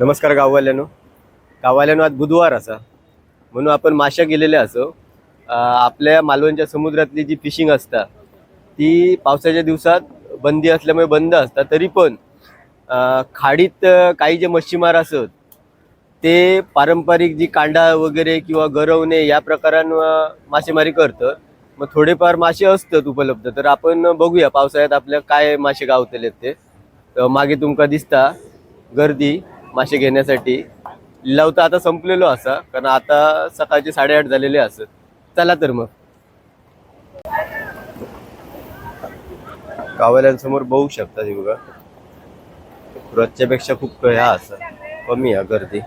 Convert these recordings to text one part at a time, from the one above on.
नमस्कार गाववाल्यानो. गाववाल्यानो आज बुधवार असा. म्हणून आपण माश्या गेलेल्या असो. आपल्या मालवणच्या समुद्रातली जी फिशिंग असता ती पावसाच्या दिवसात बंदी असल्यामुळे बंद असतात तरी पण खाडीत काही जे मच्छीमार असत ते पारंपरिक जी कांडा वगैरे किंवा गरवणे या प्रकारान मासेमारी करतं मग थोडेफार मासे असतात उपलब्ध. तर आपण बघूया पावसाळ्यात आपल्या काय मासे गावतले ते. मागे तुमका दिसता गर्दी. मासे घेण्यासाठी. लिलाव तर आता संपलेलो असा कारण आता सकाळचे साडेआठ झालेले असत चला तर मग. कावल्यांसमोर बघू शकता हे बघा. रोजच्या पेक्षा खूप ह्या असा. कमी आहे गर्दी.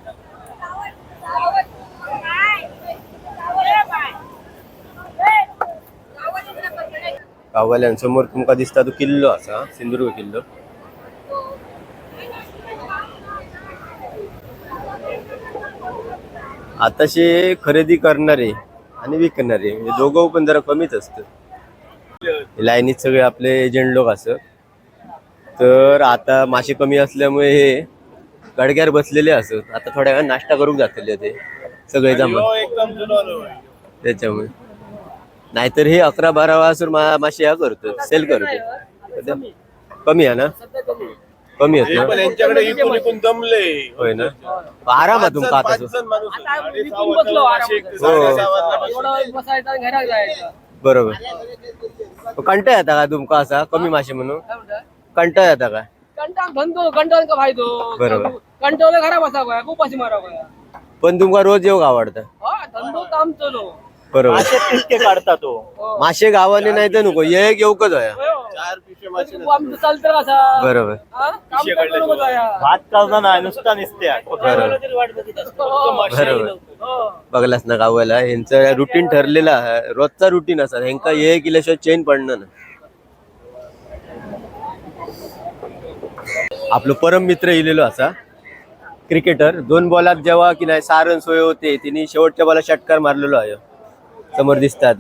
कावल्यांसमोर तुमका दिसता तो किल्लो असा सिंधुदुर्ग किल्लो. आताशे खरेदी करणारे आणि विकणारे म्हणजे दोघं पण जरा कमीच असतं. लाईनीत सगळे आपले एजंट लोक असत तर आता मासे कमी असल्यामुळे हे गडग्यावर बसलेले असत आता थोड्या वेळा नाश्ता करूक जातले ते. सगळे जमा जुनं त्याच्यामुळे. नाहीतर हे अकरा बारा वाजून मा मासे ह्या करतो. सेल करतो. कमी आहे. ना? कमी आहेत पण ना? यांच्याकडे इकून इकून दमले. होय ना? आरामात तुमका आता पाच सो. जण माणूस आता आहे. आणि इथून सहा बसलो वाजता आरामात. मासे एक साडेसहा वाजता मासे. एवढं बसायचं आणि घरात जायचं. बरोबर. कंटा येता का तुमका असा? कमी मासे म्हणून? काय? कंटा येता का? कंटाळ धंदो कंटाळ का फायदो बरोबर. कंटाळ घरा गोया उपाशी पण तुमका रोज येऊ आवडतं? हा धंदो काम चलो बरोबर. काढता तो. मासे गावाने नाही तर नको. ये एक येऊकच आहे. हो. चालतं कसा बरोबर. हा? काम करतो नको जाया. भात काढता नाही नुसता निसत्या. बरोबर. बरोबर. हो. बघलास ना गावाला यांचं रुटीन ठरलेलं आहे. रोजचा रुटीन असा. ह्यांका ये केल्याशिवाय चेन पडणं ना आपलं परम मित्र इलेलो असा. क्रिकेटर दोन बॉलात जेव्हा की नाही सारण सोय होते तिने शेवटच्या बॉला षटकार मारलेलो आहे. समोर दिसतात.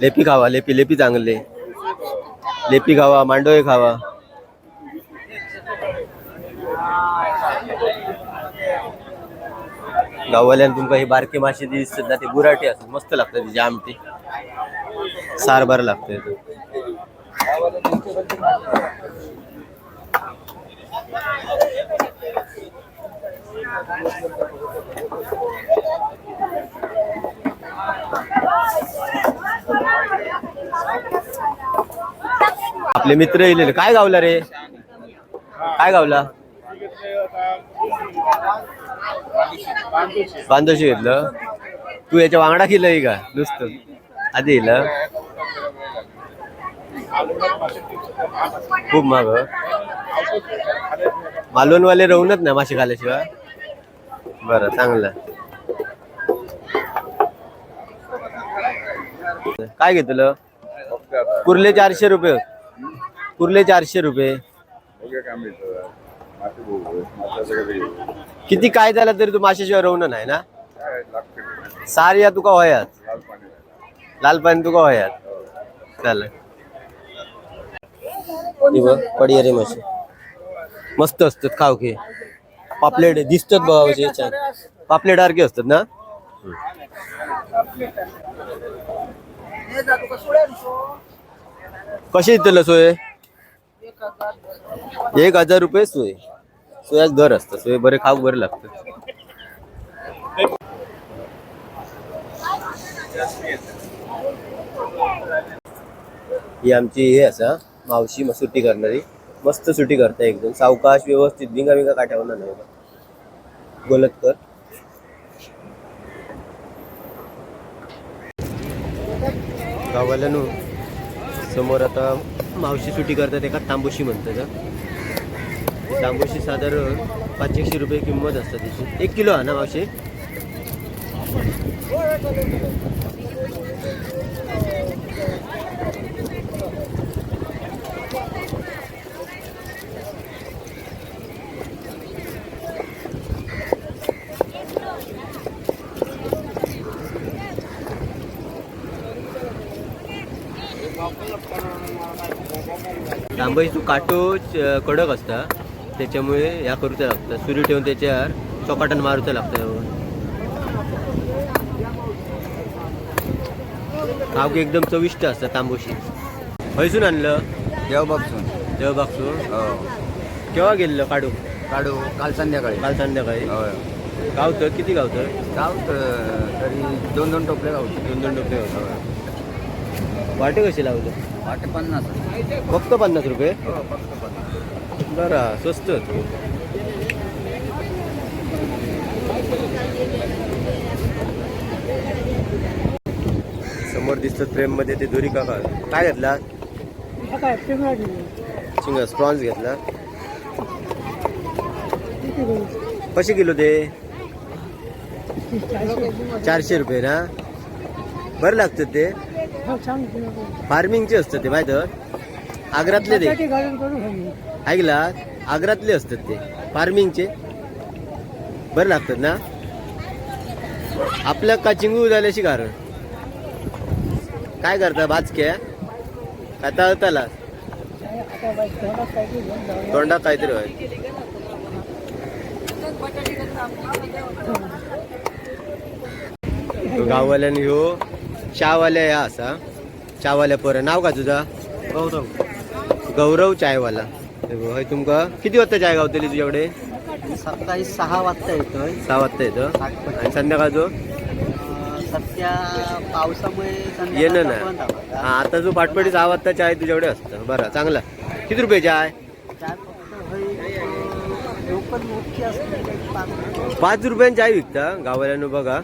लेपी खावा, लेपी लेपी चांगले. लेपी खावा, मांडोळे खावा. गाववाल्यान तुमका ही बारके मासे दिसतात ना, ते बुराटे असतात. मस्त लागतात तिची आमटी. सार बार लागतंय आपले मित्र येलेले. काय गावला रे? काय गावला? बांधोशी घेतलं. तू याच्या वांगडा केलंय का? नुसतं. आधी येलं. खूप माग. मालवणवाले राहूनच ना मासे खाल्याशिवाय बरं चांगलं. काय घेतलं कुर्ले चारशे रुपये. कुर्ले चारशे रुपये. किती काय झालं तरी तू माशाशिवाय राहून नाही ना? सार या तुका होयात. लाल पाणी तुका होयात. चालेल. हे बघ पडिया रे मासे मस्त असतात खाव की पापलेट दिसतात बघा म्हणजे छान. पापलेट सारखे असतात ना? कशी इथलं सोय? एक हजार रुपये. सोय. सोयाच दर असतं. सोय बरे खाऊ बरे लागतं. ही आमची हे असा मावशी मग सुट्टी करणारी. मस्त सुट्टी करता एकदम. सावकाश व्यवस्थित भिंगा भिंगा काट्यावर नाही बघा. कर गावाल्यानो समोर आता मावशी सुट्टी करतात एका तांबोशी म्हणतात हा. तांबोशी साधारण पाचशे रुपये किंमत असते त्याची एक किलो हा ना मावशी तांबईचो काटो कडक असता. त्याच्यामुळे ह्या करूचा लागतं. सुरी ठेवून त्याच्यावर चोकाटन मारूचा लागतं. गावकी एकदम चविष्ट असतं तांबोशी. खयसून आणलं. देवबागसून देवबागसून हो. केव्हा गेलेलं काढू काढू काल संध्याकाळी. काल संध्याकाळी? गावतं किती गावतं गावत तरी दोन दोन टोपले गावचे. दोन दोन टोपे होतं वाटे कसे लावलं? वाटे पन्नास फक्त पन्नास रुपये? हो बरं स्वस्त समोर दिसतं फ्रेममध्ये ते दोरी काका. काय घेतला? शिंग स्प्रॉन्स घेतला. कसे किलो ते? चारशे रुपये ना? बरं लागतं ते. फार्मिंगचे असतात ते माहीत आग्रातले ते. ऐकला आग्रातले असतात ते फार्मिंगचे. बरं लागतात ना? आपल्या का चिंगू झाल्याशी कारण? काय करता भाजक्या? का तळताला? तोंडात काहीतरी होय. तो गाववाल्यान ह्यो चहावाल्या ह्या असा. चहावाल्या पर. नाव का तुझा? गौरव. गौरव चायवाला. हय तुमका किती वाजता चाय गावतली तुझ्याकडे सकाळी सहा वाजता येतोय. सहा वाजता येतं. आणि संध्याकाळचो सध्या पावसामुळे येणं ना. हा आता जो पाटपडी सहा वाजता चाय तुझ्याकडे असतं. बरं चांगला. किती रुपये चाय? पाच रुपयान चाय विकता गावाल्यानं बघा.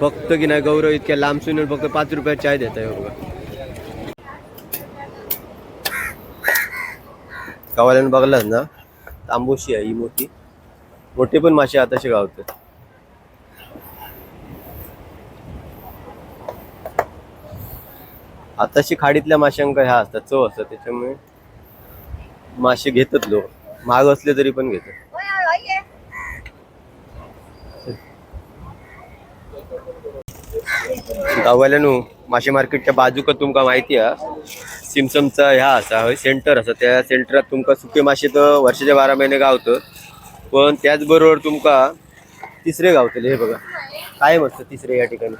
फक्त की नाही गौरव इतक्या लांबसून येऊन फक्त पाच रुपयात चाय देत आहे बघा. गावाल्यानं बघलाच ना? तांबोशी आहे ही मोठी. मोठे पण मासे आताशी गावतात आताशी खाडीतल्या माशांका ह्या असतात चव असतात त्याच्यामुळे मासे घेतात लोक. महाग असले तरी पण घेतात. गावाल्यानु मासे मार्केटच्या बाजूक तुमका माहिती आहे सिमसमचा ह्या असा हय सेंटर असा. त्या सेंटरात तुमका सुके मासे तर वर्षाचे बारा महिने गावतं पण त्याचबरोबर तुमका तिसरे गावतले हे बघा. काय मस्त तिसरे या ठिकाणी.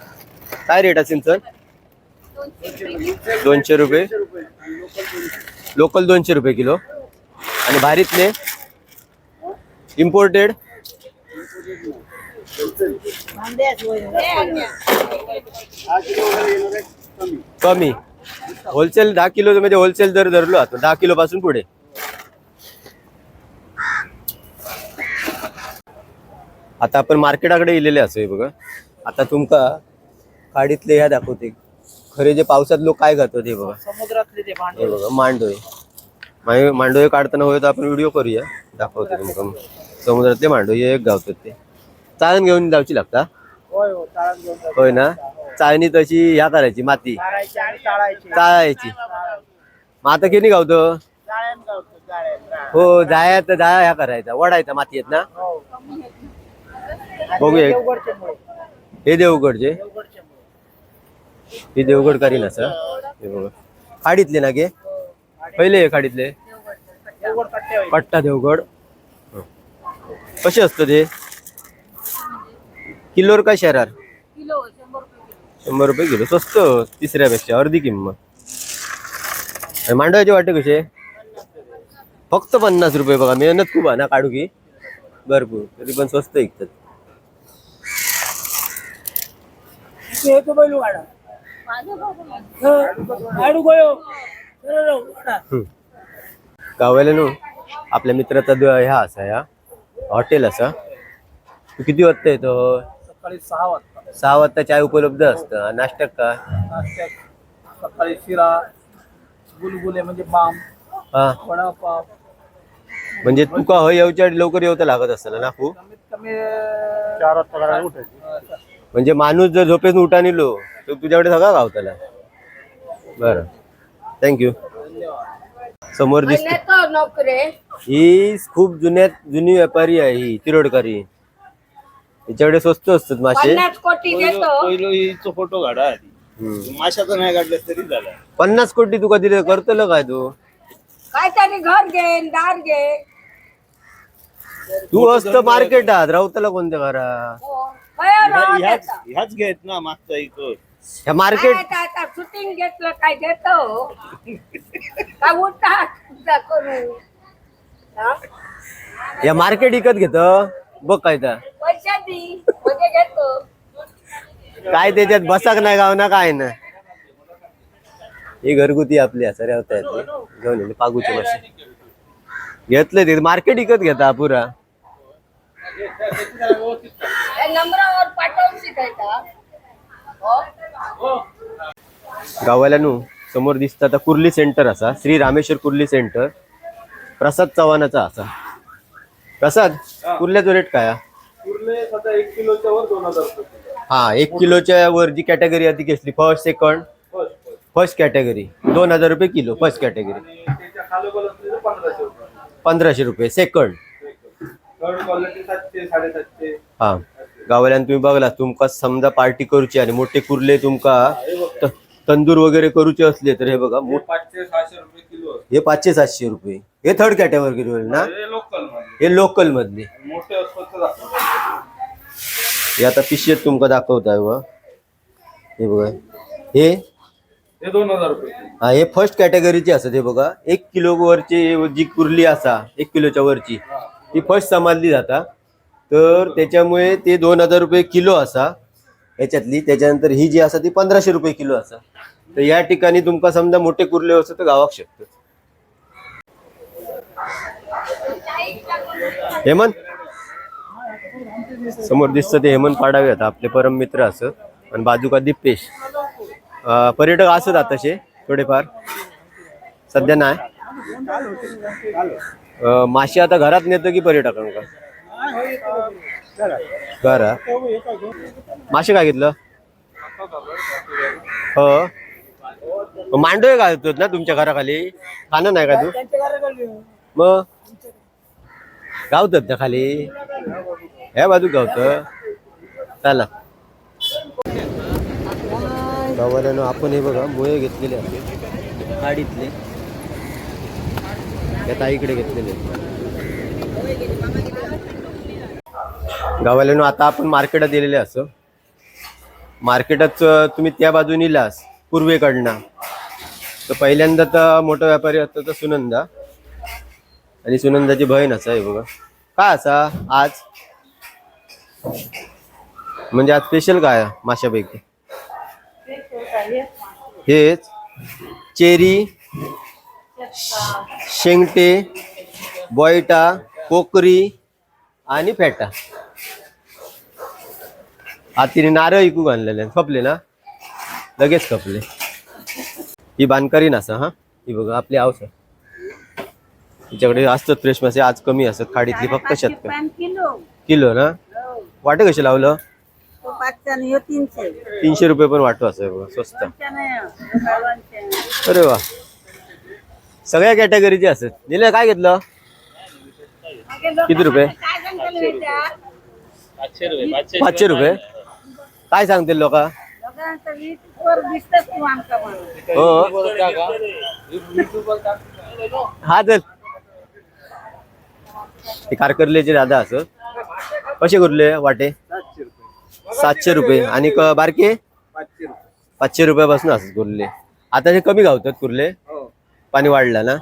काय रेट आहे सिमसन? दोनशे रुपये. लोकल दोनशे रुपये किलो. आणि भारीतले? इम्पोर्टेड कमी. होलसेल दहा किलो म्हणजे होलसेल दर धरलो आता दहा किलो पासून पुढे. आता आपण मार्केटाकडे गेलेले असो हे बघा. आता तुमका खाडीतले ह्या दाखवते. खरे जे पावसात लोक काय करतात हे बघा. समुद्रातले ते हे बघा मांडोय माय- मांडोय काढताना होय तर आपण व्हिडिओ करूया. दाखवते तुमका. समुद्रातले मांडोय एक गावतात ते. चाळण घेऊन जाऊची लागता? होय हो चाळण घेऊन जातो. होय ना? चाळणी तशी ह्या करायची माती. चाळायची आणि चाळायची. चाळायची. मग आता किती गावतो? हो जायात जाया ह्या करायचा. वडायचा माती येत ना? हो. बघूया. देवगडचे मुळे हे देवगडचे? देवगडचे मुळे हे देवगड करीन असं? हे बघा. खाडीतले ना गे? पहिले हे खाडीतले? देवगड कट्टे होईल कट्टा देवगड. हं. कसे असतं ते? किलोर काय शहरार शंभर रुपये किलो. स्वस्त तिसऱ्यापेक्षा अर्धी किंमत. आणि मांडवाचे वाटे कसे फक्त पन्नास रुपये बघा मेहनत खूप आहे ना काढू की? भरपूर तरी पण स्वस्त विकतात हे. गावाला आपल्या मित्राचा ह्या असा ह्या हॉटेल असा. तू किती वाजता येतो? सकाळी सहा वाजता. सहा वाजता चाय उपलब्ध असतं. नाश्त्यात का? नाश्त्यात सकाळी शिरा गुलगुले म्हणजे बाम हा. वडापाव. म्हणजे तुका हय येऊच्या लवकर येऊ तर लागत असतं ना खूप कमीत कमी चार वाजता म्हणजे माणूस जर झोपेतून उठा निलो तर तुझ्याकडे सगळा गावताला बरं. थँक्यू समोर दिसते. नोकरे. ही खूप जुन्यात जुनी व्यापारी आहे ही तिरोडकरी. हिच्याकडे स्वस्त असतात मासे. पन्नास कोटी देतो. पहिलो हिचो फोटो काढा आधी. हम्म. माशाचं नाही काढलं तरी झालं. पन्नास कोटी तुका दिले करतलं काय तू? काय तरी घर घे दार घे तू असतं मार्केटात राहतला कोणत्या घरा हो. ह्याच घेत ना मागचा इकडं ह्या मार्केट आता शूटिंग घेतलं काय घेतो उठा करू हा? या मार्केट विकत घेत? बघ काय तर म्हणजे घेतो. काय त्याच्यात बसाक नाही गाव ना काय ना. ही घरगुती आपली असं होत घेऊन येले पागूची मासे घेतलं ते मार्केट विकत घेता पुरा. या नंबरावर पाठवून शिकायचा. हो? गावाला नु समोर दिसता आता कुर्ली सेंटर असा श्री रामेश्वर कुर्ली सेंटर. प्रसाद चव्हाणाचा असा. प्रसाद कुर्ल्याचा रेट काय? हा? हा एक किलोच्या वर जी कॅटेगरी ती घेतली फर्स्ट सेकंड फर्स्ट कॅटेगरी दोन हजार रुपये किलो फर्स्ट कॅटेगरी पंधराशे रुपये. सेकंड हा गावल्यान तुम्ही बघला तुमका समजा पार्टी करूची आणि मोठे कुर्ले तुमका त- तंदूर वगैरे करूचे असले तर हे बघा मो- हे पाचशे सातशे रुपये. हे थर्ड कॅटेगरी ना? हे लोकल मधले. मोठे. हे आता पिशेत तुमका दाखवत आहे व हे बघा. हे? हे दोन हजार रुपये. हा हे फर्स्ट कॅटेगरीचे असत हे बघा. एक किलो वरची जी कुर्ली असा एक किलोच्या वरची ती फर्स्ट समाजली जाता. तर त्याच्यामुळे ते दोन हजार रुपये किलो असा. याच्यातली त्याच्यानंतर ही जी असा ती पंधराशे रुपये किलो असा. तर या ठिकाणी तुमका समजा मोठे कुर्ले असं तर गावाक शकतो. हेमंत? समोर दिसतं ते हेमंत पाडावे आता आपले परम मित्र असत आणि बाजूका दिपेश अं, पर्यटक असत तसे थोडेफार. सध्या नाही. मासे आता घरात नेतो की पर्यटकांका घरात मासे काय घेतलं? हो. मांडोय घालतो ना तुमच्या घराखाली? खाणं नाही का तू? मग? गावतात ना खाली? ह्या बाजू गावत चला. गावाल्यानं आपण हे बघा मुळे घेतलेले आहेत गाडीतले. या ताईकडे घेतलेले. गावाल्यानं आता आपण मार्केटात दिलेले असं. मार्केटात तुम्ही त्या बाजून इलास पूर्वेकडनं. तर पहिल्यांदा तर मोठा व्यापारी असतो तर सुनंदा. आणि सुनंदाची बहीण असा हे बघा. काय असा? आज? म्हणजे आज स्पेशल काय माशापैकी? हेच चेरी शेंगटे बॉयटा कोकरी आणि फेटा. आज तिने नारळ इकू घाललेले खपले ना? लगेच खपले. ही बांधकारी नसा हा? ही बघा आपली आवस तिच्याकडे असतात फ्रेश मासे आज कमी असतात. खाडीतली फक्त शतक किलो ना? वाटे कसे लावलं? तो पाचशे आणि ह्यो तीनशे. तीनशे रुपये पण वाटतो असं बघा स्वस्त. अरे वा. सगळ्या कॅटेगरीचे असत दिले काय घेतलं? किती रुपये? काय सांगताल बेटा पाचशे रुपये पाचशे पाचशे रुपये? काय सांगतील लोक? लोकांचं वीस वर दिसतच तू आमका म्हणून. हो. हा चल ते कारकर्लेचे दादा असं. कसे कुर्ले वाटे? सातशे रुपये. आणि क- बारके? पाचशे रुपयापासून असत कुर्ले आता हे कमी गावतात कुर्ले. पाणी वाढलं ना?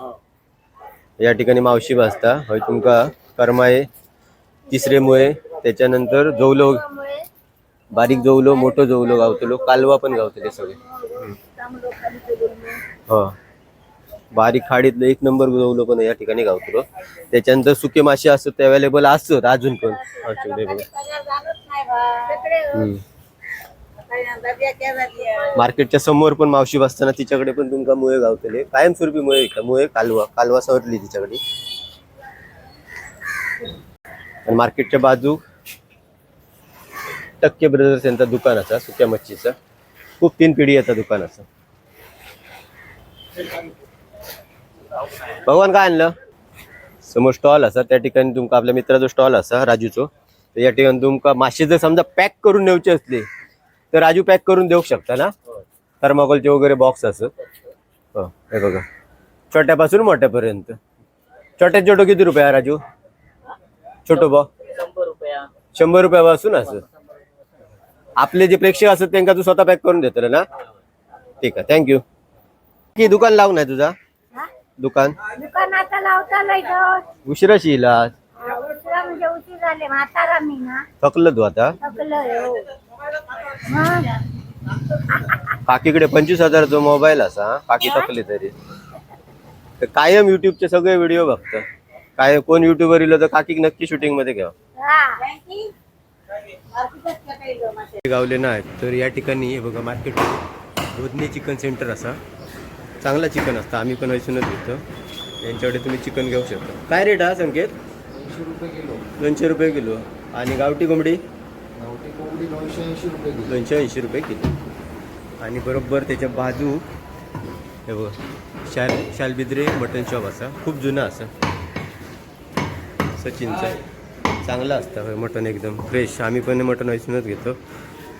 या ठिकाणी मावशी बसता. हय तुमका करमाये तिसरे मुळे त्याच्यानंतर जवलो बारीक जवलो मोठं जवलो गावतलो. कालवा पण गावतले सगळे. हो. बारीक खाडीतलं एक नंबर गुजवलं पण या ठिकाणी गावतलो त्याच्यानंतर सुके मासे असतात ते अवेलेबल असतात अजून पण. हम्म. मार्केटच्या समोर पण मावशी बसताना तिच्याकडे पण तुमका मुळे गावतले. कायमस्वरूपी मुळे विकता मुळे कालवा कालवा सवरली तिच्याकडे. आणि मार्केटच्या बाजू टक्के ब्रदर्स त्यांचा दुकान असा सुक्या मच्छीचं. खूप तीन पिढी येतं दुकान असं भगवान काय आणलं? समोर स्टॉल असा त्या ठिकाणी तुमका आपल्या मित्राचा स्टॉल असा राजूचो. तर या ठिकाणी तुमका मासे जर समजा पॅक करून नेऊचे असले तर राजू पॅक करून देऊ शकता ना? थर्माकोलचे वगैरे बॉक्स असत हो हे बघा. छोट्यापासून मोठ्यापर्यंत. छोट्यात छोटो किती रुपया राजू? छोटो बॉ शंभर शंभर रुपयापासून असं. आपले जे प्रेक्षक असतात त्यांना तू स्वतः पॅक करून देतो ना? ठीक आहे थँक्यू की दुकान लावून आहे तुझा? दुकान? दुकान आता लावता उशिराशी येईल आज. उशिरा म्हणजे उशीर झाले म्हातारा मी ना. थकलं तू आता? थकलोय हो. मग? काकीकडे पंचवीस हजारचा मोबाईल असा काकी थकली तरी. तर कायम युट्यूबचे सगळे व्हिडिओ बघतं. काय कोण युट्यूबर इलो तर काकीक नक्की शूटिंगमध्ये घ्या. हा. गावले नाही तर या ठिकाणी हे बघा मार्केट रोधनी चिकन सेंटर असा. चांगला चिकन असतं. आम्ही पण ऐसूनच घेतो. यांच्याकडे तुम्ही चिकन घेऊ शकता. काय रेट हा संकेत? दोनशे रुपये किलो. आणि गावठी कोंबडी? दोनशे ऐंशी रुपये किलो. आणि बरोबर त्याच्या बाजू हे बघ शाल शालबिद्रे मटन शॉप असा. खूप जुना असा. सचिनचा. चांगला असतं मटन एकदम फ्रेश आम्ही पण मटन ऐसूनच घेतो.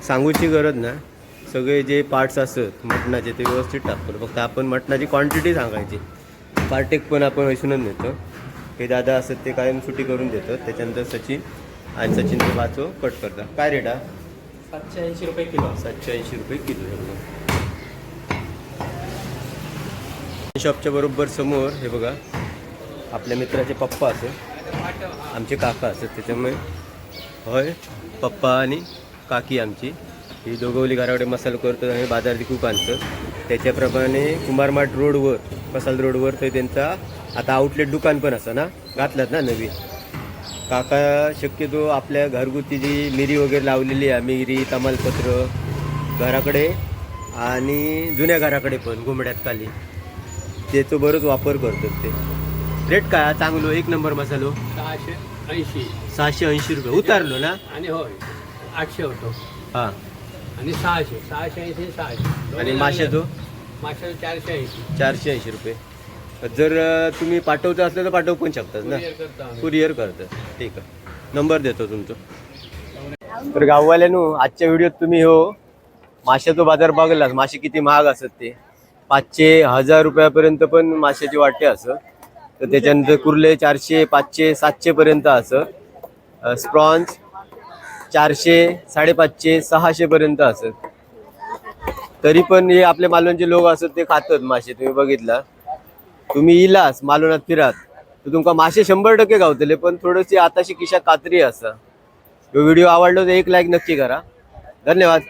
सांगूची गरज ना. सगळे जे पार्ट्स असत मटणाचे ते व्यवस्थित टाकतो. फक्त आपण मटणाची क्वांटिटी सांगायची. पार्टेक पण आपण ऐसूनच नेतो हे दादा असत ते कायम सुटी करून देतात. त्याच्यानंतर सचिन आणि सचिन वाचो कट करतात. काय रेट हा? सातशे ऐंशी रुपये किलो. सातशे ऐंशी रुपये किलो हे बघा. शॉपच्या बरोबर समोर हे बघा आपल्या मित्राचे पप्पा असत आमचे काका असत त्याच्यामुळे होय पप्पा आणि काकी आमची. ही दोघवली घराकडे मसाला करतात आणि बाजार खूप आणतात त्याच्याप्रमाणे कुमारमाठ रोडवर कसाल रोडवर तर त्यांचा आता आउटलेट दुकान पण असं ना? घातलात ना नवीन? काका शक्यतो आपल्या घरगुती जी मिरी वगैरे लावलेली आहे मिरी तमालपत्र घराकडे आणि जुन्या घराकडे पण घुमड्यात खाली. त्याचं बरंच वापर करतात ते. रेट काय हा? चांगलो एक नंबर मसालो? सहाशे ऐंशी. सहाशे ऐंशी रुपये. उतारलो ना? आणि होय आठशे होतो. हां. आणि सहाशे सहाशे ऐंशी सहाशे. आणि माशाचो माशाचं चारशे ऐंशी. चारशे ऐंशी रुपये. जर तुम्ही पाठवता असलं तर पाठवू पण शकतात ना? कुरिअर करतात ठीक आहे. नंबर देतो तुमचं. तर गाववाल्यानो आजच्या व्हिडिओत तुम्ही हो माशाचा बाजार बघलास मासे किती महाग असत ते. पाचशे हजार रुपयापर्यंत पण माशाची वाटे असत तर त्याच्यानंतर कुर्ले चारशे पाचशे सातशे पर्यंत असत स्प्रॉन्स चारशे साडेपाचशे सहाशे पर्यंत असत तरी पण हे आपले मालवणचे लोक असत ते खातात मासे तुम्ही बघितला. तुम्ही इलास मालवणात फिरात. तर तुमका मासे शंभर टक्के गावतले पण थोडीशी आताशी किशा कात्री असा. व्हिडिओ आवडलो तर एक लाईक नक्की करा. धन्यवाद.